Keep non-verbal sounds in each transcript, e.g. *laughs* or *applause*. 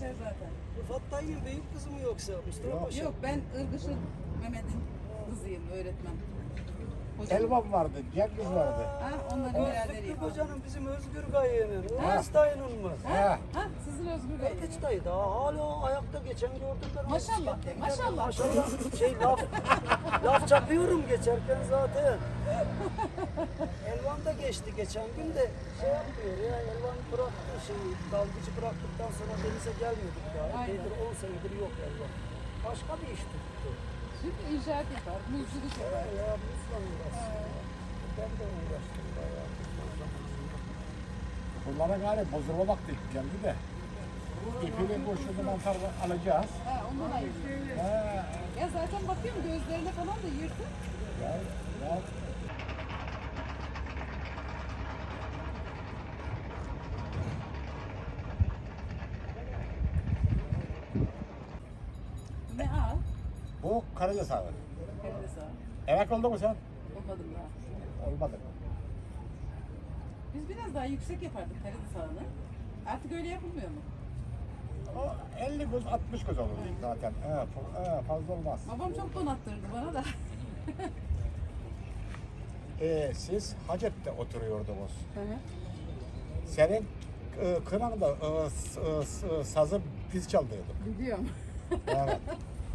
geçer zaten. Rıfat dayının büyük kızı mı yoksa Mustafa Yok. Paşa? Yok ben Irgış'ın Mehmet'in kızıyım öğretmen. Hocam. Elvan vardı, Cengiz vardı. Ha onların beraberiyim. Öztürk hocanın bizim Özgür dayının. Ha. Öz dayının mı? Ha. Ha sizin Özgür Bey. Erkeç dayı daha hala ayakta geçen gördüm ben. Maşallah, maşallah. Maşallah. Şey laf, laf çakıyorum geçerken zaten. *laughs* Elvan da geçti geçen gün de şey yapmıyor ya Elvan bıraktı şeyi dalgıcı bıraktıktan sonra denize gelmiyorduk daha. Epeydir 10 senedir yok Elvan. Başka bir iş tuttu. Şimdi inşaat yapar, muzculuk Ya, yapar. ya muzla uğraştım. Ben de uğraştım bayağı. Bunlara galiba bozulma vakti geldi de. İpini boşluğunu mantar alacağız. Ha ondan ayır. Ha. Ya zaten bakıyorum gözlerine falan da yırtık. Ya, ya. Ne al? Bu Karaca abi. Hem de sağ. Evet oldu mu sen? Olmadım daha. Olmadı. Biz biraz daha yüksek yapardık karın sağını. Artık öyle yapılmıyor mu? O 50 göz 60 göz olur zaten. He, fa- he, fazla olmaz. Babam çok donattırdı bana da. *laughs* Ee, siz Hacet'te oturuyordunuz. Hı hı. Senin e, kınanda e, e, sazı biz çalıyorduk. Biliyorum. Evet. *laughs*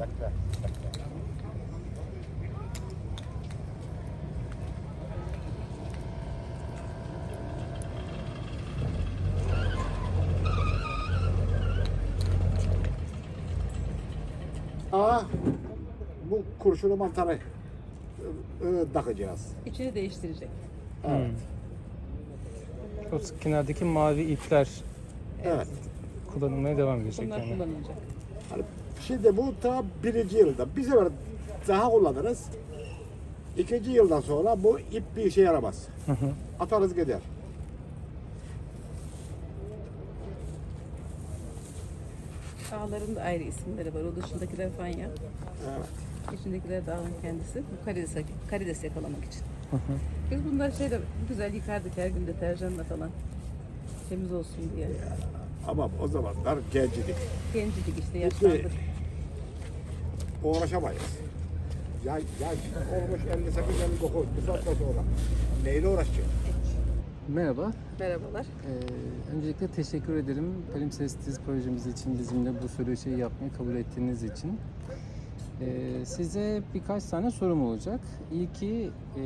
bekle. Aa, bu kurşunu mantarı e, e, takacağız. İçini değiştirecek. Evet. O kenardaki mavi ipler Evet. kullanılmaya devam edecek Bunlar yani. kullanılacak. Hani şimdi bu ta birinci yılda. Bir sefer daha kullanırız. İkinci yıldan sonra bu ip bir işe yaramaz. Hı hı. Atarız gider. Dağların da ayrı isimleri var. O dışındakiler fanya. Evet. İçindekiler dağın kendisi. Bu karides, karides yakalamak için. Biz bunları şeyle güzel yıkardık her gün deterjanla falan. Temiz olsun diye. Ama o zamanlar gencidik. Gencecik işte yaşlandık. Uğraşamayız. Ya, ya olmuş 58 59 bu saatten sonra. Neyle uğraşacak? Merhaba. Merhabalar. Ee, öncelikle teşekkür ederim. Palimpsestis projemiz için bizimle bu söyleşiyi yapmayı kabul ettiğiniz için. Ee, size birkaç tane sorum olacak. İlki e,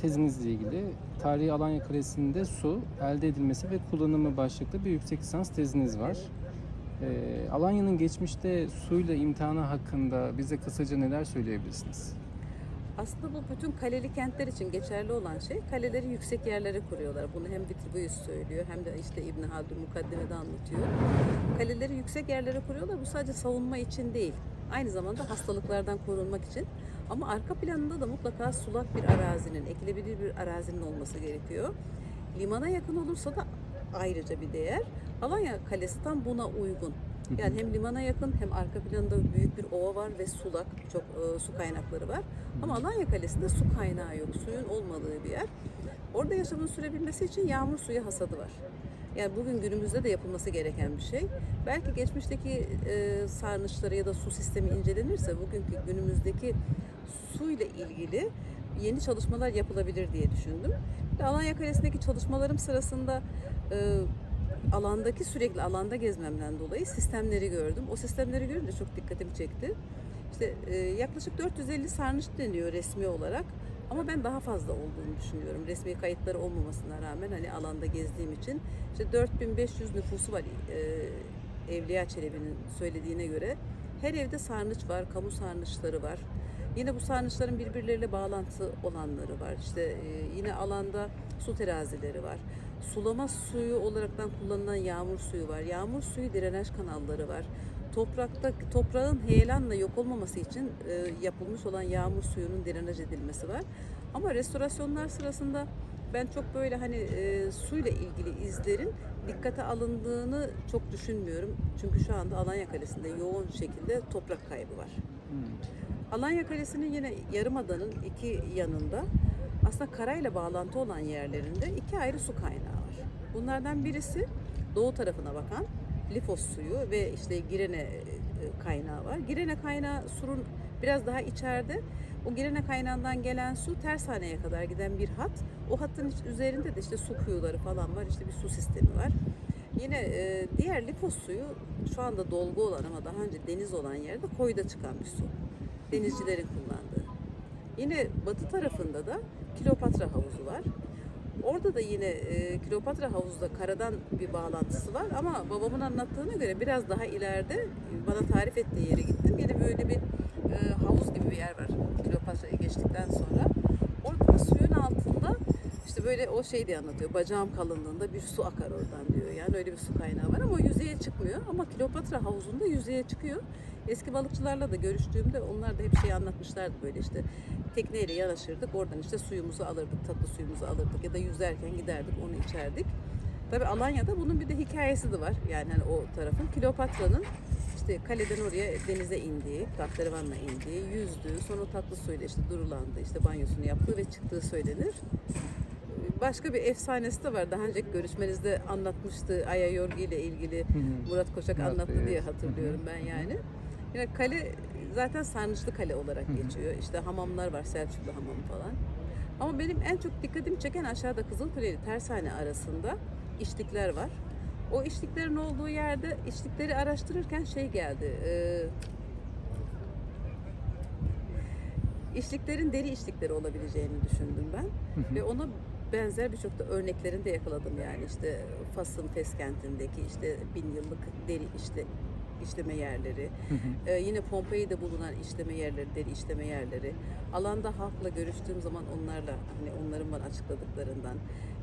tezinizle ilgili. Tarihi Alanya Kalesi'nde su elde edilmesi ve kullanımı başlıklı bir yüksek lisans teziniz var. Ee, Alanya'nın geçmişte suyla imtihanı hakkında bize kısaca neler söyleyebilirsiniz? Aslında bu bütün kaleli kentler için geçerli olan şey kaleleri yüksek yerlere kuruyorlar. Bunu hem Vitruvius söylüyor hem de işte İbn Haldun mukaddimede anlatıyor. Kaleleri yüksek yerlere kuruyorlar. Bu sadece savunma için değil. Aynı zamanda hastalıklardan korunmak için. Ama arka planında da mutlaka sulak bir arazinin, ekilebilir bir arazinin olması gerekiyor. Limana yakın olursa da ayrıca bir değer. Alanya Kalesi tam buna uygun. Yani hem limana yakın hem arka planında büyük bir ova var ve sulak, çok e, su kaynakları var. Ama Alanya Kalesi'nde su kaynağı yok, suyun olmadığı bir yer. Orada yaşamın sürebilmesi için yağmur suyu hasadı var. Yani bugün günümüzde de yapılması gereken bir şey. Belki geçmişteki e, sarnıçları ya da su sistemi incelenirse bugünkü günümüzdeki suyla ilgili yeni çalışmalar yapılabilir diye düşündüm. Ve Alanya Kalesi'ndeki çalışmalarım sırasında e, alandaki sürekli alanda gezmemden dolayı sistemleri gördüm. O sistemleri görünce çok dikkatimi çekti. İşte e, yaklaşık 450 sarnıç deniyor resmi olarak. Ama ben daha fazla olduğunu düşünüyorum. Resmi kayıtları olmamasına rağmen hani alanda gezdiğim için. İşte 4500 nüfusu var e, Evliya Çelebi'nin söylediğine göre. Her evde sarnıç var, kamu sarnıçları var. Yine bu sarnıçların birbirleriyle bağlantı olanları var. İşte e, yine alanda su terazileri var. Sulama suyu olaraktan kullanılan yağmur suyu var. Yağmur suyu drenaj kanalları var. Toprakta toprağın heyelanla yok olmaması için e, yapılmış olan yağmur suyunun drenaj edilmesi var. Ama restorasyonlar sırasında ben çok böyle hani e, suyla ilgili izlerin dikkate alındığını çok düşünmüyorum. Çünkü şu anda Alanya Kalesi'nde yoğun şekilde toprak kaybı var. Hmm. Alanya Kalesi'nin yine Yarımada'nın iki yanında aslında karayla bağlantı olan yerlerinde iki ayrı su kaynağı var. Bunlardan birisi doğu tarafına bakan Lifos suyu ve işte Girene e, kaynağı var. Girene kaynağı surun biraz daha içeride. O Girene kaynağından gelen su tersaneye kadar giden bir hat. O hattın üzerinde de işte su kuyuları falan var. İşte bir su sistemi var. Yine e, diğer Lifos suyu şu anda dolgu olan ama daha önce deniz olan yerde koyda çıkan bir su. Denizcilerin kullandığı. Yine batı tarafında da Kleopatra havuzu var. Orada da yine e, Kleopatra havuzda karadan bir bağlantısı var ama babamın anlattığına göre biraz daha ileride e, bana tarif ettiği yere gittim. Yine böyle bir e, havuz gibi bir yer var Kleopatra'yı geçtikten sonra. Orada da suyun altında işte böyle o şey diye anlatıyor. Bacağım kalınlığında bir su akar oradan diyor. Yani öyle bir su kaynağı var ama yüzeye çıkmıyor. Ama Kleopatra havuzunda yüzeye çıkıyor. Eski balıkçılarla da görüştüğümde onlar da hep şey anlatmışlardı böyle işte tekneyle yanaşırdık. Oradan işte suyumuzu alırdık, tatlı suyumuzu alırdık ya da yüzerken giderdik onu içerdik. Tabii Alanya'da bunun bir de hikayesi de var. Yani hani o tarafın Kleopatra'nın işte kaleden oraya denize indiği, tahterevanla indiği, yüzdüğü, sonra tatlı suyla işte durulandı, işte banyosunu yaptığı ve çıktığı söylenir. Başka bir efsanesi de var. Daha önceki görüşmenizde anlatmıştı Aya Yorgi ile ilgili Murat Koçak anlattı diye hatırlıyorum ben yani. Yine kale zaten sarnıçlı kale olarak geçiyor. İşte hamamlar var, Selçuklu hamamı falan. Ama benim en çok dikkatimi çeken aşağıda Kızılkule ile Tersane arasında içlikler var. O içliklerin olduğu yerde içlikleri araştırırken şey geldi. E, içliklerin deri içlikleri olabileceğini düşündüm ben. Ve ona benzer birçok da örneklerini de yakaladım yani işte Fas'ın Fes kentindeki işte bin yıllık deri işte işleme yerleri, ee, yine Pompei'de bulunan işleme yerleri, deri işleme yerleri. Alanda halkla görüştüğüm zaman onlarla hani onların bana açıkladıklarından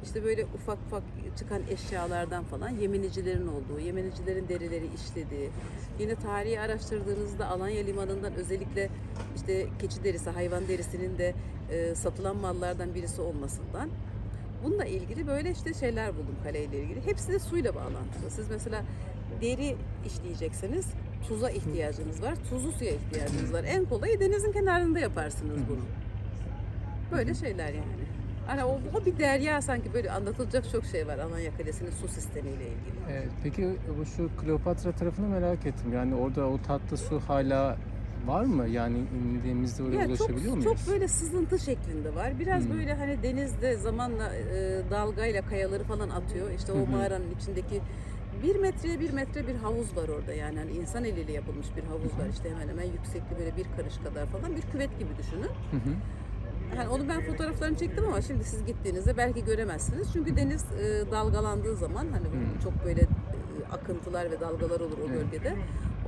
işte böyle ufak ufak çıkan eşyalardan falan Yemenicilerin olduğu, Yemenicilerin derileri işlediği. Yine tarihi araştırdığınızda Alanya limanından özellikle işte keçi derisi, hayvan derisinin de e, satılan mallardan birisi olmasından Bununla ilgili böyle işte şeyler buldum kaleyle ilgili. Hepsi de suyla bağlantılı. Siz mesela deri işleyecekseniz tuza ihtiyacınız var. Tuzlu suya ihtiyacınız var. En kolayı denizin kenarında yaparsınız bunu. Böyle şeyler yani. Hani o, o bir derya sanki böyle anlatılacak çok şey var Alanya Kalesi'nin su sistemiyle ilgili. Evet, peki bu şu Kleopatra tarafını merak ettim. Yani orada o tatlı su hala var mı? Yani indiğimizde oraya Ya çok, ulaşabiliyor muyuz? çok böyle sızıntı şeklinde var. Biraz Hmm. böyle hani denizde zamanla e, dalgayla kayaları falan atıyor. İşte o mağaranın içindeki bir metreye bir metre bir havuz var orada yani hani insan eliyle yapılmış bir havuz var işte hemen hemen yüksekliği böyle bir karış kadar falan bir küvet gibi düşünün. Hı hı. Yani onu ben fotoğraflarını çektim ama şimdi siz gittiğinizde belki göremezsiniz. Çünkü deniz e, dalgalandığı zaman hani Hmm. çok böyle e, akıntılar ve dalgalar olur o Evet. bölgede.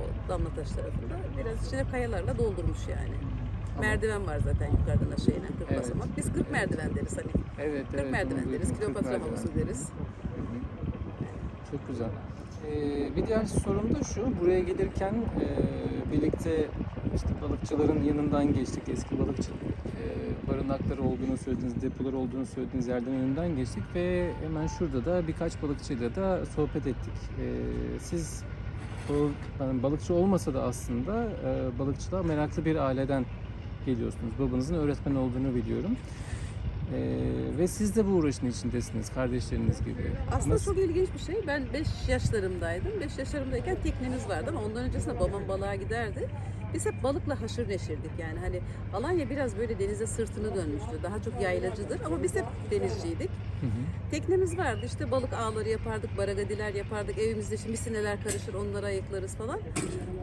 O Damlataş tarafında biraz içine kayalarla doldurmuş yani. Ama- Merdiven var zaten yukarıdan aşağı inen 40 Evet. basamak. Biz 40 merdiven deriz hani. 40 Evet, evet. onu merdiven duydum. deriz, 40 Kleopatra havuzu deriz. Hı hı. Çok güzel. Ee, bir diğer sorum da şu, buraya gelirken e, birlikte işte balıkçıların yanından geçtik. Eski balıkçı e, barınakları olduğunu söylediğiniz, depolar olduğunu söylediğiniz yerden yanından geçtik ve hemen şurada da birkaç balıkçıyla da sohbet ettik. E, siz balıkçı olmasa da aslında e, balıkçılığa meraklı bir aileden geliyorsunuz. Babanızın öğretmen olduğunu biliyorum. E, ve siz de bu uğraşın içindesiniz, kardeşleriniz gibi. Aslında Nasıl- çok ilginç bir şey. Ben 5 yaşlarımdaydım. 5 yaşlarımdayken teknemiz vardı ama ondan öncesinde babam balığa giderdi. Biz hep balıkla haşır neşirdik yani hani Alanya biraz böyle denize sırtını dönmüştü. Daha çok yaylacıdır ama biz hep denizciydik. Hı hı. Teknemiz vardı işte balık ağları yapardık, baragadiler yapardık. Evimizde şimdi misineler karışır onları ayıklarız falan.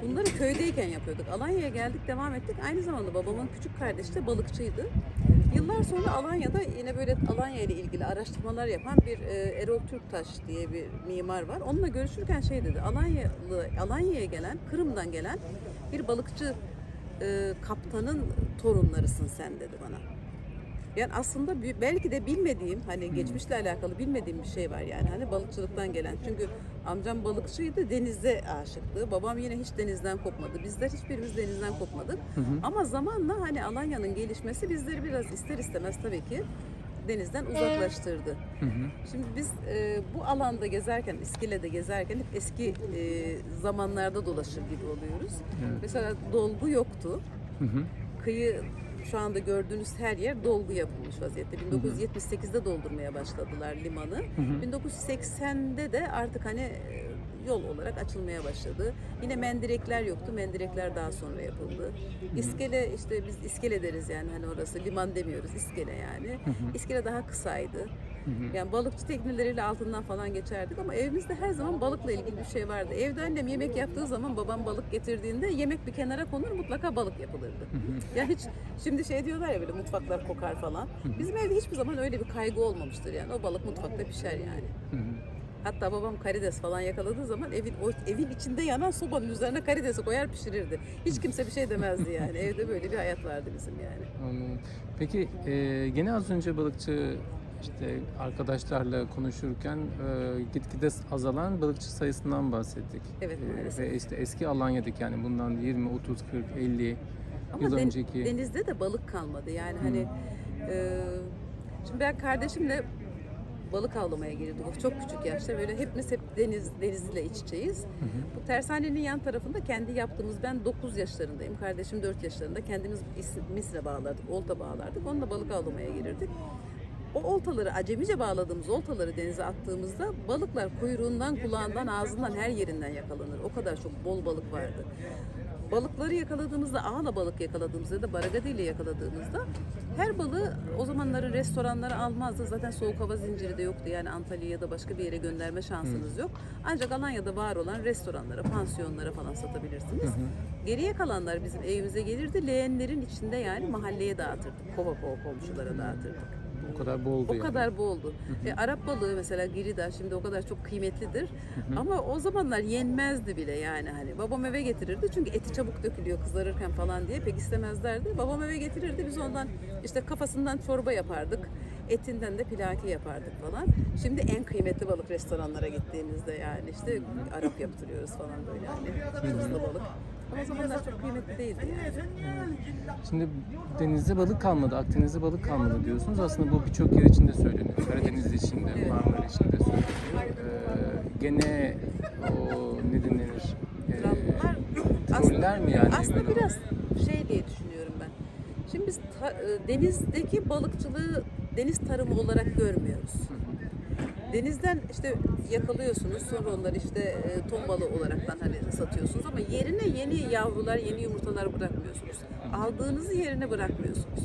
Bunları köydeyken yapıyorduk. Alanya'ya geldik devam ettik. Aynı zamanda babamın küçük kardeşi de balıkçıydı. Yıllar sonra Alanya'da yine böyle Alanya ile ilgili araştırmalar yapan bir e, Erol Türktaş diye bir mimar var. Onunla görüşürken şey dedi. Alanyalı Alanya'ya gelen, Kırım'dan gelen bir balıkçı e, kaptanın torunlarısın sen dedi bana. Yani aslında belki de bilmediğim hani geçmişle alakalı bilmediğim bir şey var yani hani balıkçılıktan gelen. Çünkü amcam balıkçıydı denize aşıktı. Babam yine hiç denizden kopmadı. Bizler hiçbirimiz denizden kopmadık. Hı hı. Ama zamanla hani Alanya'nın gelişmesi bizleri biraz ister istemez tabii ki denizden uzaklaştırdı. Hı hı. Şimdi biz e, bu alanda gezerken, İskele'de gezerken hep eski e, zamanlarda dolaşır gibi oluyoruz. Evet. Mesela dolgu yoktu. Hı hı. Kıyı şu anda gördüğünüz her yer dolgu yapılmış vaziyette. 1978'de doldurmaya başladılar limanı. Hı hı. 1980'de de artık hani e, yol olarak açılmaya başladı. Yine mendirekler yoktu. Mendirekler daha sonra yapıldı. İskele işte biz iskele deriz yani hani orası liman demiyoruz iskele yani. İskele daha kısaydı. Yani balıkçı tekneleriyle altından falan geçerdik ama evimizde her zaman balıkla ilgili bir şey vardı. Evde annem yemek yaptığı zaman babam balık getirdiğinde yemek bir kenara konur mutlaka balık yapılırdı. Ya hiç şimdi şey diyorlar ya böyle mutfaklar kokar falan. Bizim evde hiçbir zaman öyle bir kaygı olmamıştır yani. O balık mutfakta pişer yani. Hatta babam karides falan yakaladığı zaman evin o evin içinde yanan sobanın üzerine karidesi koyar pişirirdi. Hiç kimse bir şey demezdi yani. *laughs* Evde böyle bir hayat vardı bizim yani. Anladım. Peki e, gene az önce balıkçı işte arkadaşlarla konuşurken e, gitgide azalan balıkçı sayısından bahsettik. Evet, E, maalesef. ve işte eski Alanya'daki yani bundan 20, 30, 40, 50 Ama yıl den- önceki. denizde de balık kalmadı. Yani hani e, şimdi ben kardeşimle balık avlamaya girdik. O çok küçük yaşta böyle hepimiz hep deniz denizle iç içeyiz. Bu tersanenin yan tarafında kendi yaptığımız ben 9 yaşlarındayım. Kardeşim 4 yaşlarında. Kendimiz is- misre bağlardık, olta bağlardık. Onunla balık avlamaya girirdik. O oltaları, acemice bağladığımız oltaları denize attığımızda balıklar kuyruğundan, kulağından, ağzından her yerinden yakalanır. O kadar çok bol balık vardı. Balıkları yakaladığımızda, ağla balık yakaladığımızda ya da baragadi ile yakaladığımızda her balığı o zamanların restoranları almazdı. Zaten soğuk hava zinciri de yoktu. Yani Antalya ya da başka bir yere gönderme şansınız yok. Ancak Alanya'da var olan restoranlara, pansiyonlara falan satabilirsiniz. Geriye kalanlar bizim evimize gelirdi. Leğenlerin içinde yani mahalleye dağıtırdık. Kova kova komşulara dağıtırdık. O kadar boldu O yani. kadar boldu. E, Arap balığı mesela girida şimdi o kadar çok kıymetlidir. Ama o zamanlar yenmezdi bile yani hani. Babam eve getirirdi çünkü eti çabuk dökülüyor kızarırken falan diye pek istemezlerdi. Babam eve getirirdi biz ondan işte kafasından çorba yapardık. Etinden de pilaki yapardık falan. Şimdi en kıymetli balık restoranlara gittiğinizde yani işte Arap yaptırıyoruz falan böyle hani tuzlu balık. Ama o zamanlar çok kıymetli değildi yani. Şimdi denizde balık kalmadı, Akdeniz'de balık kalmadı diyorsunuz. Aslında bu birçok yer için de söyleniyor. Karadeniz için de, Evet. Marmara için de söyleniyor. Ee, gene o ne denir? Ee, troller mi yani? Aslında Böyle- biraz şey diye düşünüyorum ben. Şimdi biz ta- e, denizdeki balıkçılığı deniz tarımı olarak görmüyoruz. Denizden işte yakalıyorsunuz sonra onları işte e, ton balığı olaraktan hani satıyorsunuz ama yerine yeni yavrular, yeni yumurtalar bırakmıyorsunuz. Aldığınızı yerine bırakmıyorsunuz.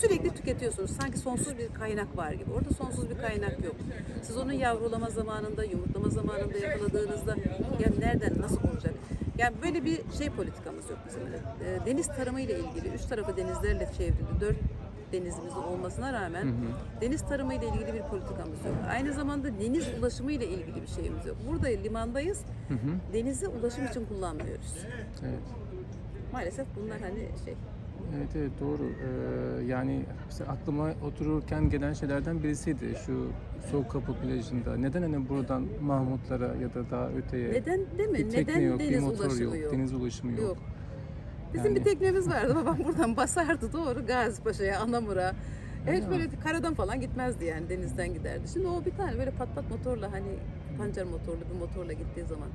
Sürekli tüketiyorsunuz. Sanki sonsuz bir kaynak var gibi. Orada sonsuz bir kaynak yok. Siz onun yavrulama zamanında, yumurtlama zamanında yakaladığınızda ya nereden, nasıl olacak? Yani böyle bir şey politikamız yok bizim de. Deniz tarımı ile ilgili üç tarafı denizlerle çevrili dört denizimizin olmasına rağmen deniz tarımı ile ilgili bir politikamız yok. Aynı zamanda deniz ulaşımı ile ilgili bir şeyimiz yok. Burada limandayız. Hı hı. Denizi ulaşım için kullanmıyoruz. Evet. Maalesef bunlar hani şey. Evet evet doğru. Ee, yani mesela aklıma otururken gelen şeylerden birisiydi şu Soğuk Kapı plajında. Neden hani buradan Mahmutlara ya da daha öteye Neden değil mi? bir tekne Neden yok, bir deniz motor ulaşımı yok, yok? deniz ulaşımı yok. Yok. Bizim Yani- bir teknemiz vardı. *laughs* Babam buradan basardı doğru Gazipaşa'ya, Anamur'a. Evet böyle karadan falan gitmezdi yani denizden giderdi. Şimdi o bir tane böyle pat pat motorla hani pancar motorlu bir motorla gittiği zaman.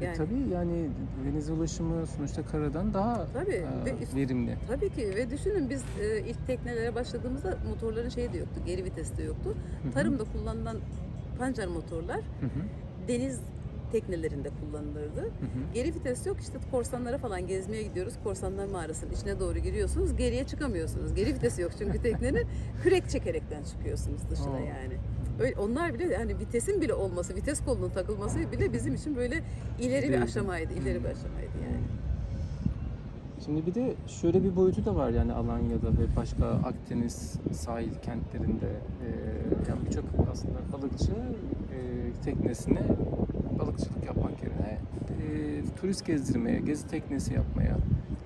E, Yani tabii yani deniz ulaşımı sonuçta karadan daha Tabii, e, ve verimli. Tabii ki ve düşünün biz e, ilk teknelere başladığımızda motorların şeyi de yoktu, geri vites de yoktu. Hı hı. Tarımda kullanılan pancar motorlar Hı hı. deniz teknelerinde kullanılırdı. Geri vites yok işte korsanlara falan gezmeye gidiyoruz. Korsanlar mağarasının içine doğru giriyorsunuz. Geriye çıkamıyorsunuz. Geri vitesi yok çünkü teknenin. *laughs* Kürek çekerekten çıkıyorsunuz dışına Aa. yani. Öyle, onlar bile hani vitesin bile olması, vites kolunun takılması bile bizim için böyle ileri bir aşamaydı. ileri bir aşamaydı yani. Şimdi bir de şöyle bir boyutu da var yani Alanya'da ve başka Akdeniz sahil kentlerinde e, yani birçok aslında balıkçı e, teknesine balıkçılık yapmak yerine e, turist gezdirmeye, gezi teknesi yapmaya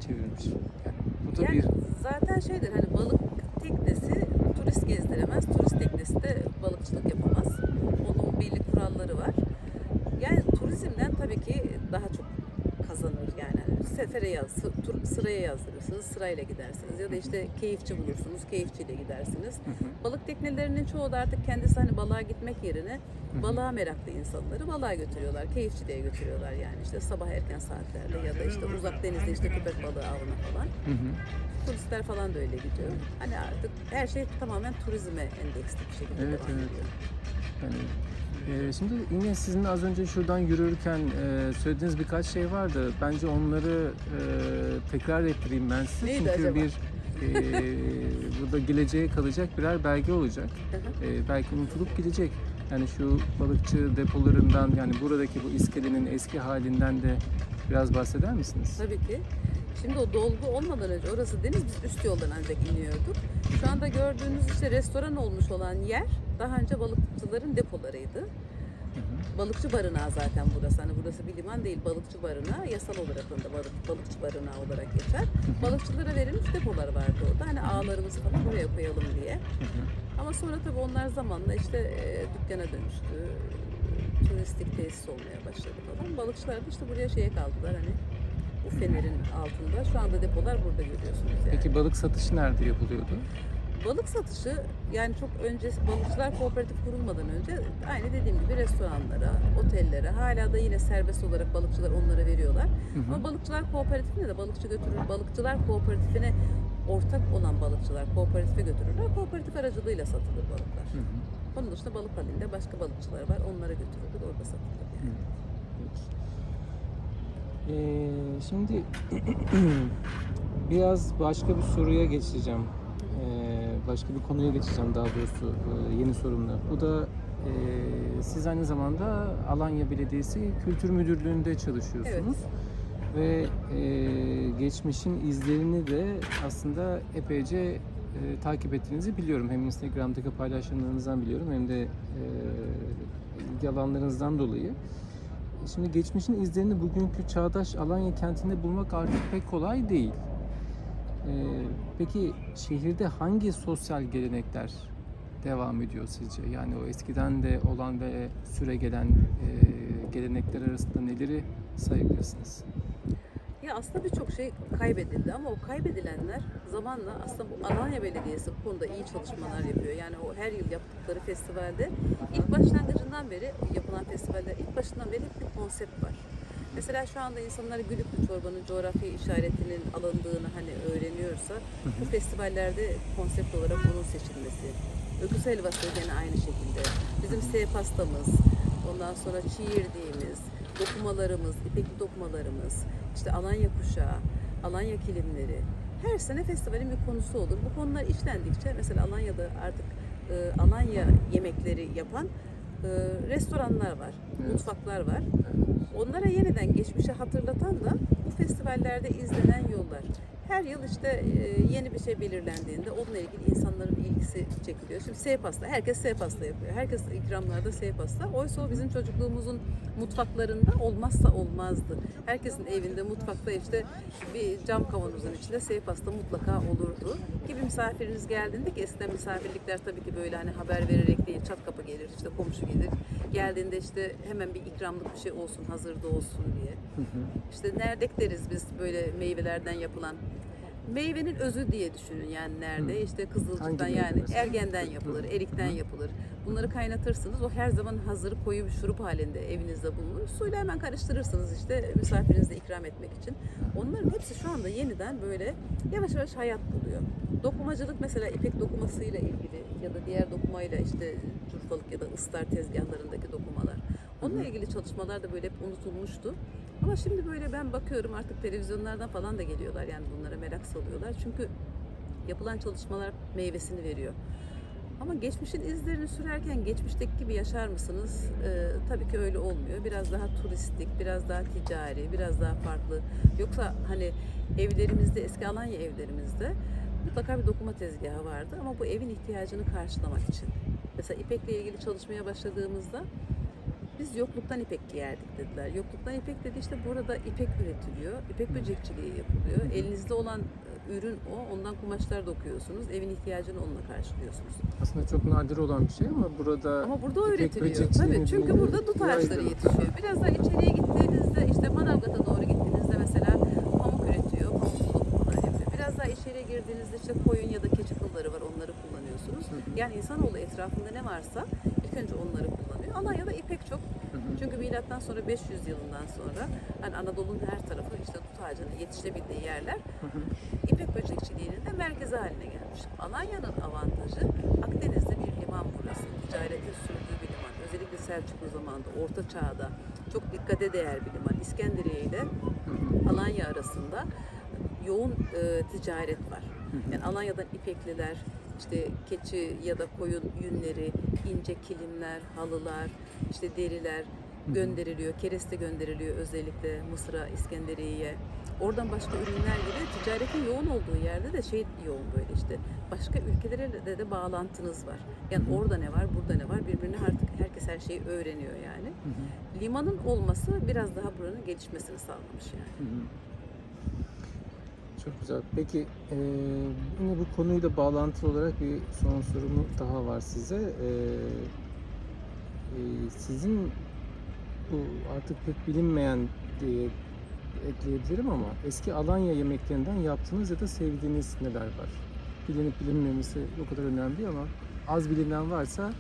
çevirmiş. Yani bu da Yani bir zaten şeydir hani balık teknesi turist gezdiremez, turist teknesi de balıkçılık yapamaz. Onun belli kuralları var. Yani turizmden tabii ki daha çok kazanır yani. Sefere yaz, tur- sıraya yazdırırsınız, sırayla gidersiniz. Ya da işte keyifçi bulursunuz, keyifçiyle gidersiniz. Balık teknelerinin çoğu da artık kendisi hani balığa gitmek yerine balığa meraklı insanları balığa götürüyorlar, keyifçiliğe götürüyorlar yani işte sabah erken saatlerde ya da işte uzak denizde işte köpek balığı avına falan. Hı hı. Turistler falan da öyle gidiyor. Hani artık her şey tamamen turizme endeksli bir şekilde Evet, devam evet. ediyor. Yani e, şimdi yine sizin az önce şuradan yürürken e, söylediğiniz birkaç şey vardı. Bence onları e, tekrar ettireyim ben size. Neydi Çünkü acaba? bir e, *laughs* burada geleceğe kalacak birer belge olacak. E, belki unutulup gidecek. Yani şu balıkçı depolarından yani buradaki bu iskelenin eski halinden de biraz bahseder misiniz? Tabii ki. Şimdi o dolgu olmadan önce orası deniz biz üst yoldan ancak iniyorduk. Şu anda gördüğünüz işte restoran olmuş olan yer daha önce balıkçıların depolarıydı. Hı hı. Balıkçı barınağı zaten burası. Hani burası bir liman değil, balıkçı barınağı. Yasal olarak da balık, balıkçı barınağı olarak geçer. Balıkçılara verilmiş depolar vardı orada. Hani ağlarımızı falan buraya koyalım diye. Hı hı. Ama sonra tabii onlar zamanla işte e, dükkana dönüştü. Turistik tesis olmaya başladı falan. Balıkçılar da işte buraya şeye kaldılar hani bu fenerin altında. Şu anda depolar burada görüyorsunuz yani. Peki balık satışı nerede yapılıyordu? Balık satışı yani çok önce balıkçılar kooperatif kurulmadan önce aynı dediğim gibi restoranlara, otellere hala da yine serbest olarak balıkçılar onlara veriyorlar. Hı hı. Ama balıkçılar kooperatifine de balıkçı götürür. Balıkçılar kooperatifine ortak olan balıkçılar kooperatife götürürler. Kooperatif aracılığıyla satılır balıklar. Hı hı. Onun dışında balık halinde başka balıkçılar var. Onlara götürülür. Orada satılır. Yani. Ee, şimdi *clears throat* biraz başka bir soruya geçeceğim. Ee, başka bir konuya geçeceğim daha doğrusu e, yeni sorumla. Bu da e, siz aynı zamanda Alanya Belediyesi Kültür Müdürlüğü'nde çalışıyorsunuz. Ve e, geçmişin izlerini de aslında epeyce e, takip ettiğinizi biliyorum. Hem Instagram'daki paylaşımlarınızdan biliyorum hem de e, ilgi alanlarınızdan dolayı. Şimdi geçmişin izlerini bugünkü çağdaş Alanya kentinde bulmak artık pek kolay değil. Ee, peki şehirde hangi sosyal gelenekler devam ediyor sizce? Yani o eskiden de olan ve süre gelen e, gelenekler arasında neleri sayabilirsiniz? Ya aslında birçok şey kaybedildi ama o kaybedilenler zamanla aslında bu Alanya Belediyesi bu konuda iyi çalışmalar yapıyor. Yani o her yıl yaptıkları festivalde ilk başlangıcından beri yapılan festivaller ilk başından beri bir konsept var. Mesela şu anda insanlar Gülüklü çorbanın coğrafya işaretinin alındığını hani öğreniyorsa bu festivallerde konsept olarak onun seçilmesi. Öküz helvası gene aynı şekilde. Bizim S pastamız, ondan sonra çiğ yediğimiz, dokumalarımız, ipekli dokumalarımız, işte Alanya kuşağı, Alanya kilimleri. Her sene festivalin bir konusu olur. Bu konular işlendikçe mesela Alanya'da artık e, Alanya yemekleri yapan e, restoranlar var, Evet. mutfaklar var. Onlara yeniden geçmişi hatırlatan da bu festivallerde izlenen yollar. Her yıl işte e, yeni bir şey belirlendiğinde onunla ilgili insanların ilgisi çekiliyor. Şimdi S pasta, herkes S pasta yapıyor. Herkes ikramlarda S pasta. Oysa o bizim çocukluğumuzun mutfaklarında olmazsa olmazdı. Herkesin evinde mutfakta işte bir cam kavanozun içinde S pasta mutlaka olurdu. Gibi misafiriniz geldiğinde ki eskiden misafirlikler tabii ki böyle hani haber vererek değil çat kapı gelir işte komşu gelir. Geldiğinde işte hemen bir ikramlık bir şey olsun hazırda olsun diye. İşte nerdek deriz biz böyle meyvelerden yapılan. Meyvenin özü diye düşünün yani nerede Hı. işte kızılcıktan Hangi yani mesela? ergenden yapılır, erikten yapılır. Bunları kaynatırsınız. O her zaman hazır koyu bir şurup halinde evinizde bulunur. Suyla hemen karıştırırsınız işte misafirinize ikram etmek için. Onların hepsi şu anda yeniden böyle yavaş yavaş hayat buluyor. Dokumacılık mesela ipek dokumasıyla ilgili ya da diğer dokumayla işte curfalık ya da ıstar tezgahlarındaki dokumalar. Onunla ilgili çalışmalar da böyle hep unutulmuştu. Ama şimdi böyle ben bakıyorum artık televizyonlardan falan da geliyorlar yani bunlara merak salıyorlar. Çünkü yapılan çalışmalar meyvesini veriyor. Ama geçmişin izlerini sürerken geçmişteki gibi yaşar mısınız? Ee, tabii ki öyle olmuyor. Biraz daha turistik, biraz daha ticari, biraz daha farklı. Yoksa hani evlerimizde, eski Alanya evlerimizde mutlaka bir dokuma tezgahı vardı ama bu evin ihtiyacını karşılamak için. Mesela ipekle ilgili çalışmaya başladığımızda biz yokluktan ipek giyerdik dediler. Yokluktan ipek dedi işte burada ipek üretiliyor. İpek böcekçiliği yapılıyor. Elinizde olan e, ürün o. Ondan kumaşlar dokuyorsunuz. Evin ihtiyacını onunla karşılıyorsunuz. Aslında çok nadir olan bir şey ama burada Ama burada o İpek üretiliyor. Tabii çünkü burada dut ağaçları yetişiyor. Biraz daha içeriye gittiğinizde işte Manavgat'a doğru gittiğinizde mesela pamuk üretiyor. Pamuk dokumalar yapıyor. Biraz daha içeriye girdiğinizde işte koyun ya da keçi kılları var. Onları kullanıyorsunuz. Yani insanoğlu etrafında ne varsa ilk önce onları kullanıyor. Alanya'da ipek çok. Çünkü milattan sonra 500 yılından sonra hani Anadolu'nun her tarafı işte dut ağacının yetişebildiği yerler İpek böcekçiliğinin de merkezi haline gelmiş. Alanya'nın avantajı Akdeniz'de bir liman burası. Ticaretin sürdüğü bir liman. Özellikle Selçuklu zamanında, Orta Çağ'da çok dikkate değer bir liman. İskenderiye ile Alanya arasında yoğun e, ticaret var. Yani Alanya'dan ipekliler, işte keçi ya da koyun yünleri, ince kilimler, halılar, işte deriler gönderiliyor. Kereste gönderiliyor özellikle Mısır'a, İskenderiye'ye. Oradan başka ürünler geliyor. Ticaretin yoğun olduğu yerde de şey yoğun böyle işte. Başka ülkelere de, de bağlantınız var. Yani orada ne var, burada ne var birbirine artık herkes her şeyi öğreniyor yani. Limanın olması biraz daha buranın gelişmesini sağlamış yani. Çok güzel. Peki eee, yine bu konuyla bağlantılı olarak bir son sorum daha var size. Eee, eee, sizin bu artık pek bilinmeyen diye ekleyebilirim ama eski Alanya yemeklerinden yaptığınız ya da sevdiğiniz neler var? Bilinip bilinmemesi o kadar önemli değil ama az bilinen varsa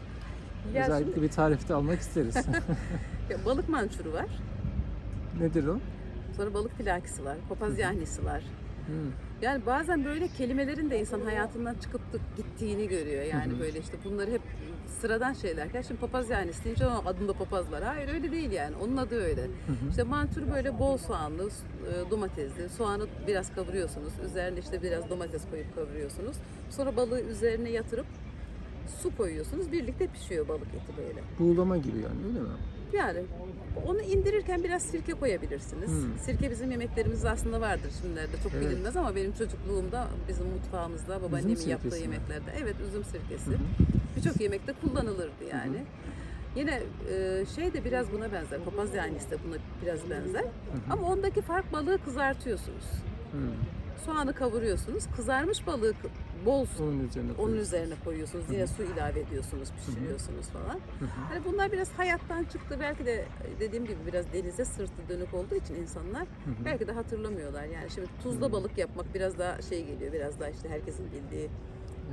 Ya özellikle şimdi- bir tarifte almak isteriz. *laughs* *laughs* Ya balık mançuru var. Nedir o? Sonra balık pilakisi var. Papaz yahnisi var. Hı. Yani bazen böyle kelimelerin de insan hayatından çıkıp gittiğini görüyor. Yani böyle işte bunları hep sıradan şeyler. Şimdi papaz yahnisi deyince "Aa, adında papaz var. Hayır öyle değil yani. Onun adı öyle. İşte mantur böyle bol soğanlı, e, domatesli. Soğanı biraz kavuruyorsunuz. Üzerine işte biraz domates koyup kavuruyorsunuz. Sonra balığı üzerine yatırıp su koyuyorsunuz. Birlikte pişiyor balık eti böyle. Buğulama gibi yani öyle mi? Yani onu indirirken biraz sirke koyabilirsiniz. Hmm. Sirke bizim yemeklerimizde aslında vardır şimdilerde çok Evet. bilinmez ama benim çocukluğumda bizim mutfağımızda babaannemin yaptığı mi? yemeklerde evet üzüm sirkesi Hı hı. birçok yemekte kullanılırdı yani. Yine e, şey de biraz buna benzer. Papaz yanisi de buna biraz benzer. Ama ondaki fark balığı kızartıyorsunuz. Hı. Soğanı kavuruyorsunuz. Kızarmış balığı bol su Onun üzerine onun koyuyorsun. üzerine koyuyorsunuz. Yine su ilave ediyorsunuz, pişiriyorsunuz falan. Hani bunlar biraz hayattan çıktı. Belki de dediğim gibi biraz denize sırtı dönük olduğu için insanlar belki de hatırlamıyorlar. Yani şimdi tuzla balık yapmak biraz daha şey geliyor. Biraz daha işte herkesin bildiği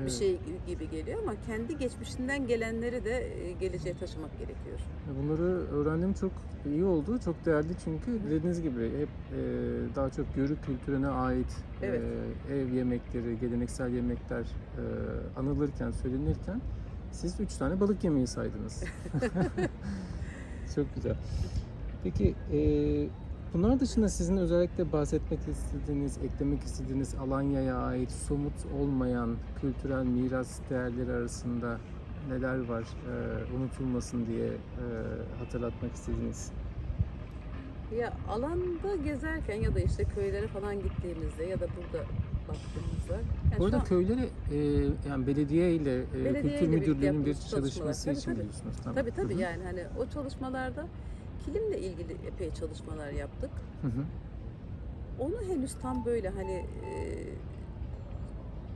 bir şey gibi geliyor ama kendi geçmişinden gelenleri de e, geleceğe taşımak gerekiyor. Bunları öğrendim çok iyi oldu. Çok değerli çünkü dediğiniz gibi hep e, daha çok yörük kültürüne ait Evet. e, ev yemekleri, geleneksel yemekler e, anılırken, söylenirken siz üç tane balık yemeği saydınız. *laughs* *laughs* çok güzel. Peki e, bunlar dışında sizin özellikle bahsetmek istediğiniz, eklemek istediğiniz Alanya'ya ait somut olmayan kültürel miras değerleri arasında neler var e, unutulmasın diye e, hatırlatmak istediğiniz? Ya alanda gezerken ya da işte köylere falan gittiğimizde ya da burada baktığımızda yani Bu arada şu an- köylere e, yani belediye ile e, Belediye kültür ile müdürlüğünün bir çalışması Tabii, için tabii. biliyorsunuz. Tamam. Tabii tabii Hı hı. yani hani o çalışmalarda kilimle ilgili epey çalışmalar yaptık. Hı hı. Onu henüz tam böyle hani e,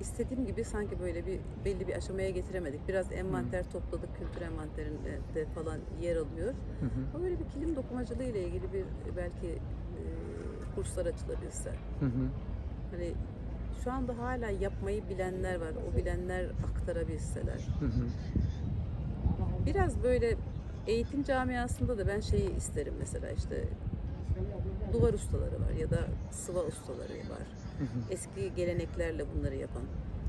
istediğim gibi sanki böyle bir belli bir aşamaya getiremedik. Biraz envanter topladık, kültür envanterinde de falan yer alıyor. Hı hı. Ama böyle bir kilim dokumacılığı ile ilgili bir belki e, kurslar açılabilse. Hı hı. Hani şu anda hala yapmayı bilenler var. O bilenler aktarabilseler. Hı hı. Biraz böyle eğitim camiasında da ben şeyi isterim mesela işte duvar ustaları var ya da sıva ustaları var. Hı hı. Eski geleneklerle bunları yapan.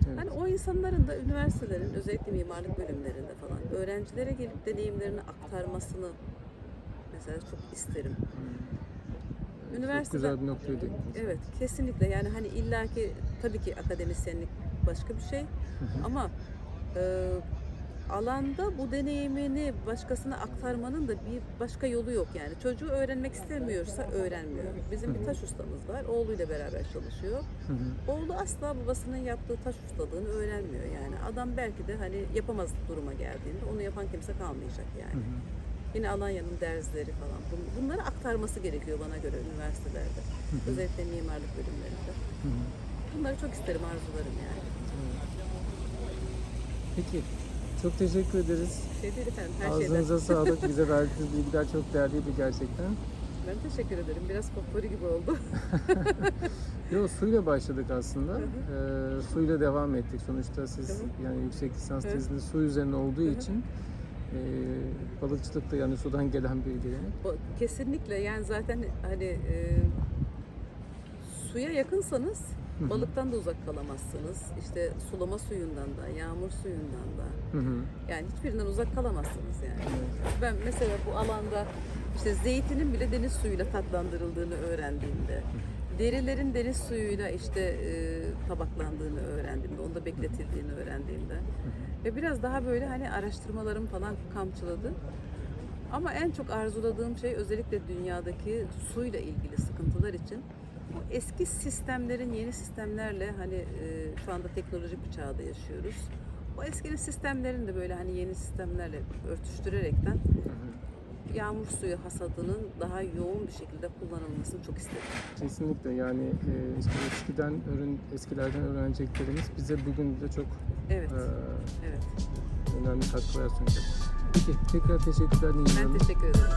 Evet. Hani o insanların da üniversitelerin özellikle mimarlık bölümlerinde falan öğrencilere gelip deneyimlerini aktarmasını mesela çok isterim. Çok Üniversitede- güzel bir noktaya değindiniz. Evet kesinlikle yani hani illaki tabii ki akademisyenlik başka bir şey ama e, alanda bu deneyimini başkasına aktarmanın da bir başka yolu yok yani. Çocuğu öğrenmek istemiyorsa öğrenmiyor. Bizim bir taş ustamız var. Oğluyla beraber çalışıyor. Oğlu asla babasının yaptığı taş ustalığını öğrenmiyor yani. Adam belki de hani yapamaz duruma geldiğinde onu yapan kimse kalmayacak yani. Yine Alanya'nın dersleri falan. Bun- Bunları aktarması gerekiyor bana göre üniversitelerde. Özellikle mimarlık bölümlerinde. Bunları çok isterim, arzularım yani. Peki, çok teşekkür ederiz. Şey değil efendim, her Ağzınıza şeyden. *laughs* sağlık. Bize verdiğiniz bilgiler çok değerliydi gerçekten. Ben teşekkür ederim. Biraz popori gibi oldu. *laughs* Yo suyla başladık aslında. Ee, suyla devam ettik. Sonuçta siz Tamam. yani yüksek lisans Evet. teziniz su üzerine olduğu için e, balıkçılık da yani sudan gelen bir gelenek. Kesinlikle yani zaten hani e, suya yakınsanız Hı hı. balıktan da uzak kalamazsınız. İşte sulama suyundan da, yağmur suyundan da. Yani hiçbirinden uzak kalamazsınız yani. Ben mesela bu alanda işte zeytinin bile deniz suyuyla tatlandırıldığını öğrendiğimde, derilerin deniz suyuyla işte e, tabaklandığını öğrendiğimde, onda bekletildiğini öğrendiğimde ve biraz daha böyle hani araştırmalarım falan kamçıladı. Ama en çok arzuladığım şey özellikle dünyadaki suyla ilgili sıkıntılar için bu eski sistemlerin yeni sistemlerle hani e, şu anda teknolojik bir çağda yaşıyoruz. O eski sistemlerin de böyle hani yeni sistemlerle örtüştürerekten yağmur suyu hasadının daha yoğun bir şekilde kullanılmasını çok istedim. Kesinlikle yani e, işte eskiden öğren, eskilerden öğreneceklerimiz bize bugün de çok Evet, e, evet. önemli katkılar sunacak. Peki tekrar teşekkürler Ben teşekkür ederim.